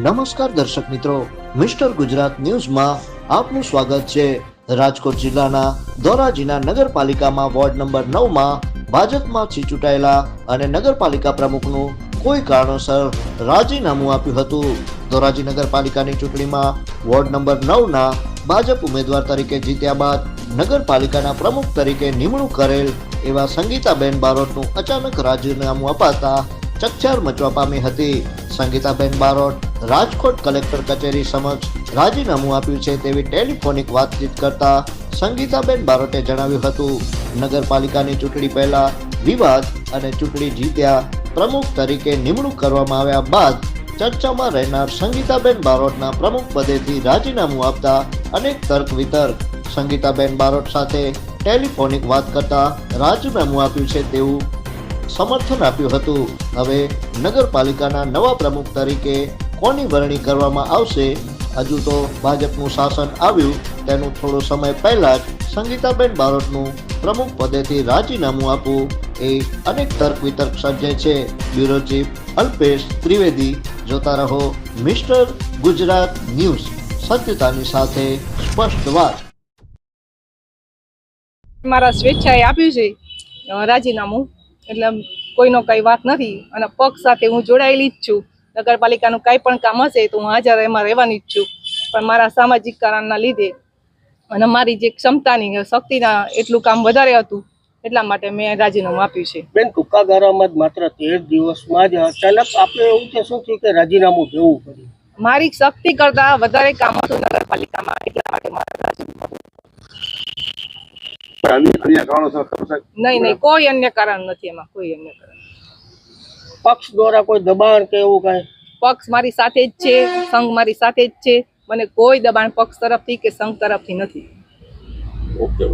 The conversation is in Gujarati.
નમસ્કાર દર્શક મિત્રો, મિસ્ટર ગુજરાત ન્યૂઝમાં આપનું સ્વાગત છે. રાજકોટ જિલ્લાના ધોરાજીના નગરપાલિકામાં વોર્ડ નંબર નવમાં ભાજપમાંથી ચૂંટાયેલા અને નગરપાલિકા પ્રમુખનું કોઈ કારણોસર રાજીનામું આપ્યું હતું. ધોરાજી નગરપાલિકાની ચૂંટણીમાં વોર્ડ નંબર નવના ભાજપ ઉમેદવાર તરીકે જીત્યા બાદ નગરપાલિકાના પ્રમુખ તરીકે નિમણૂક કરેલ એવા સંગીતાબેન બારોટનું અચાનક રાજીનામું અપાતા ચકચાર મચવા પામી હતી. સંગીતાબેન બારોટ રાજકોટ કલેક્ટર કચેરી સમક્ષ રાજીનામું આપ્યું છે તેવી ટેલિફોનિક વાતચીત કરતા સંગીતાબેન બારોટે જણાવ્યું હતું, નગરપાલિકાની ચૂંટણી પહેલા વિવાદ અને ચૂંટણી જીત્યા પ્રમુખ તરીકે નિમણૂક કરવામાં આવ્યા બાદ ચર્ચામાં રહેનાર સંગીતાબેન બારોટના પ્રમુખ પદેથી રાજીનામું આપતા અનેક તર્ક વિતર્ક સંગીતાબેન બારોટ સાથે ટેલિફોનિક વાત કરતા રાજીનામું આપ્યું છે તેવું સમર્થન આપ્યું હતું. હવે નગરપાલિકાના નવા પ્રમુખ તરીકે કોની વરણી કરવામાં આવશે? હજુ તો ભાજપનું શાસન આવ્યું, તેનું થોડો સમય પહેલા જ સંગીતાબેન બારોટનું પ્રમુખ પદેથી રાજીનામું આપવું એ અનેક તર્ક વિતર્ક સર્જે છે. બ્યુરો ચીફ અલ્પેશ ત્રિવેદી, જોતા રહો મિસ્ટર ગુજરાત ન્યૂઝ, સત્યતાની સાથે સ્પષ્ટ વાત. મારા સ્વેચ્છાએ આપ્યું છે રાજીનામું. એટલે કોઈનો કઈ વાત નથી અને પક્ષ સાથે હું જોડાયેલી જ છું. નગરપાલિકાનું કાંઈ પણ કામ હશે તો હું હાજર એમાં રહેવાની જ છું. પણ મારા સામાજિક કારણના લીધે અને મારી જે ક્ષમતાની શક્તિના એટલું કામ વધારે હતું એટલા માટે મેં રાજીનામું આપ્યું છે. બેન ટૂંકા ગાળામાં જ માત્ર તેર દિવસમાં જ અચાનક આપણે એવું છે શું થયું કે રાજીનામું દેવું પડ્યું? મારી શક્તિ કરતા વધારે કામ હતું નગરપાલિકામાં એટલા માટે મારે રાજીનામું આપ્યું. અન્ય અન્ય કારણોસર ખબર નહીં નહીં કોઈ અન્ય કારણ નથી એમાં કોઈ અન્ય કારણ પક્ષ દ્વારા કોઈ દબાણ કે એવું કઈ? પક્ષ મારી સાથે જ છે સંઘ મારી સાથે જ છે. મને કોઈ દબાણ પક્ષ તરફથી કે સંઘ તરફથી નથી. ઓકે